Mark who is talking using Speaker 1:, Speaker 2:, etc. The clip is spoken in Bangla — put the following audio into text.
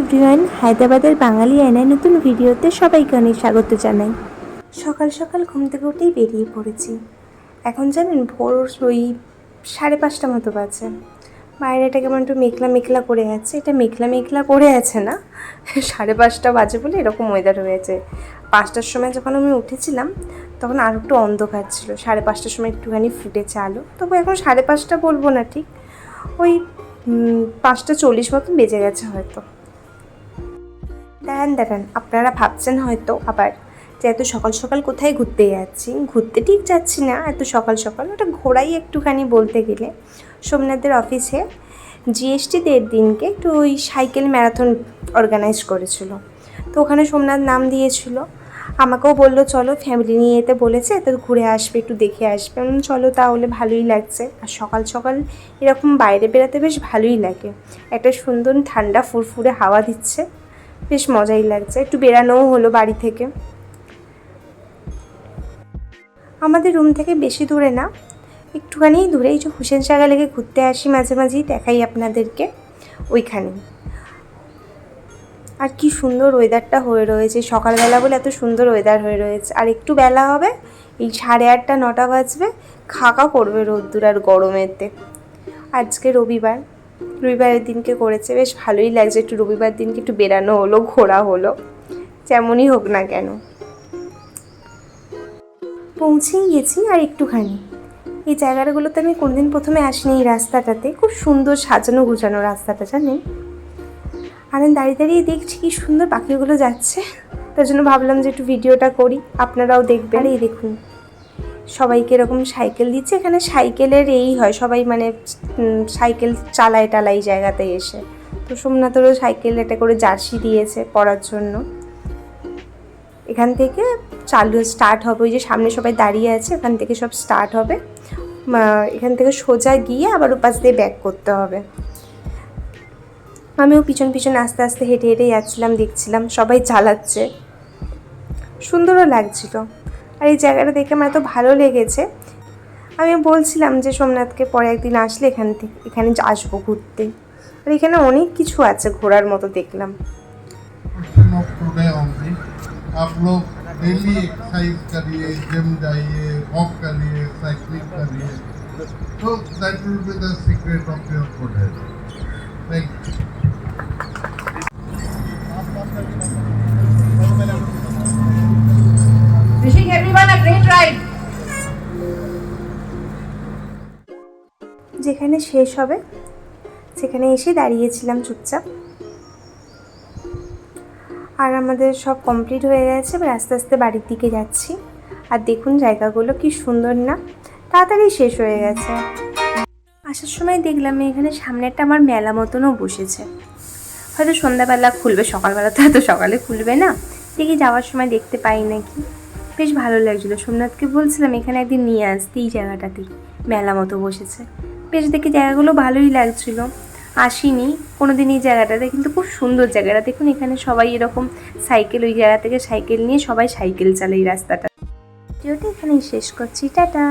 Speaker 1: এভরিওয়ান হায়দ্রাবাদের বাঙালি আয়নায় নতুন ভিডিওতে সবাইকে অনেক স্বাগত জানাই। সকাল সকাল ঘুম থেকে উঠেই বেরিয়ে পড়েছি। এখন জানেন, ভোর ওই সাড়ে পাঁচটা মতো বাজে। বাইরেটা কেমন একটু মেঘলা মেঘলা করে আছে, এটা মেঘলা মেঘলা করে আছে না? সাড়ে পাঁচটা বাজে বলে এরকম ওয়েদার হয়েছে। পাঁচটার সময় যখন আমি উঠেছিলাম, তখন আর একটু অন্ধকার ছিল। সাড়ে পাঁচটার সময় একটুখানি ফুটেছে আলো। তবু এখন সাড়ে পাঁচটা বলব না ঠিক। ওই পাঁচটা চল্লিশ মতো বেজে গেছে হয়তো। দাঁড়ান দাঁড়ান। আপনারা ভাবছেন হয়তো আবার যে এত সকাল সকাল কোথায় ঘুরতে যাচ্ছি? ঘুরতে ঠিক যাচ্ছি না, এত সকাল সকাল। ওটা ঘোরাই একটুখানি বলতে গেলে। সোমনাথদের অফিসে জিএসটি দেড় দিনকে একটু ওই সাইকেল ম্যারাথন অর্গানাইজ করেছিল। তো ওখানে সোমনাথ নাম দিয়েছিল। আমাকেও বলল, চলো ফ্যামিলি নিয়ে যেতে বলেছে, তো ঘুরে আসবে, একটু দেখে আসবে। চলো, তাহলে ভালোই লাগছে। আর সকাল সকাল এরকম বাইরে বেরাতে বেশ ভালোই লাগে। একটা সুন্দর ঠান্ডা ফুরফুরে হাওয়া দিচ্ছে। বেশ মজাই লাগছে। একটু বেরানোও হলো বাড়ি থেকে। আমাদের রুম থেকে বেশি দূরে না, একটুখানি দূরে। এই যে হুসেন সাগা লেগে ঘুরতে আসি মাঝে মাঝেই, দেখাই আপনাদেরকে ওইখানে। আর কি সুন্দর ওয়েদারটা হয়ে রয়েছে। সকালবেলা বলে এত সুন্দর ওয়েদার হয়ে রয়েছে। আর একটু বেলা হবে, এই সাড়ে আটটা, নটা বাজবে। খাকা করবে রোদ্দুর আর গরমেতে। আজকে রবিবার। রবিবারের দিনকে করেছে, বেশ ভালোই লাগছে। একটু রবিবার দিনকে একটু বেরানো হলো, ঘোরা হলো। যেমনই হোক না কেন। পৌঁছেই গেছি আর একটুখানি। এই জায়গাগুলোতে আমি কোনোদিন প্রথমে আসিনি এই রাস্তাটাতে। খুব সুন্দর সাজানো গুছানো রাস্তাটা, জানেন? আর আমি দাঁড়িয়ে দাঁড়িয়ে দেখছি কি সুন্দর পাখিগুলো যাচ্ছে। তার জন্য ভাবলাম যে একটু ভিডিওটা করি, আপনারাও দেখবেন। এই দেখুন সবাইকে এরকম সাইকেল দিচ্ছে। এখানে সাইকেলের এই হয়, সবাই মানে সাইকেল চালায় টালাই জায়গাতে এসে। তো সোমনাথেরও সাইকেল এটা করে জার্সি দিয়েছে পরার জন্য। এখান থেকে চালু স্টার্ট হবে, ওই যে সামনে সবাই দাঁড়িয়ে আছে, ওখান থেকে সব স্টার্ট হবে। এখান থেকে সোজা গিয়ে আবার ওপাশ দিয়ে ব্যাক করতে হবে। আমিও পিছন পিছন আস্তে আস্তে হেঁটে হেঁটে যাচ্ছিলাম, দেখছিলাম সবাই চালাচ্ছে সুন্দরও লাগছিল। আর এই জায়গাটা দেখে আমার এত ভালো লেগেছে আমি বলছিলাম যে সোমনাথকে পরে একদিন আসলে এখান থেকে এখানে আসবো ঘুরতে আর এখানে অনেক কিছু আছে ঘোরার মতো দেখলাম
Speaker 2: portion of today only आप लोग डेली एक्सरसाइज करिए जिम जाइए वॉक करिए साइकिलिंग करिए तो that will be the secret of
Speaker 3: your good health thank you
Speaker 1: যেখানে শেষ হবে, সেখানে এসে দাঁড়িয়েছিলাম চুপচাপ। আর আমাদের সব কমপ্লিট হয়ে গেছে, এবার আস্তে আস্তে বাড়ির দিকে যাচ্ছি। আর দেখুন জায়গাগুলো কি সুন্দর না, তাড়াতাড়ি শেষ হয়ে গেছে। আসার সময় দেখলাম এখানে সামনে একটা আমার মেলা মতনও বসেছে। হয়তো সন্ধ্যাবেলা খুলবে, সকালবেলা তো এত সকালে খুলবে না। দেখি যাওয়ার সময় দেখতে পাই নাকি। বেশ ভালো লাগছিল। সোমনাথকে বলছিলাম এখানে একদিন নিয়ে আসতে এই জায়গাটাতেই মেলা মতো বসেছে। বেশ দেখি জায়গাগুলো ভালোই লাগছিল। আসিনি কোনো দিন এই জায়গাটাতে, কিন্তু খুব সুন্দর জায়গাটা। দেখুন, এখানে সবাই এরকম সাইকেল, ওই জায়গা থেকে সাইকেল নিয়ে সবাই সাইকেল চালে এই রাস্তাটা। ভিডিওটা এখানেই শেষ করছি। টাটা!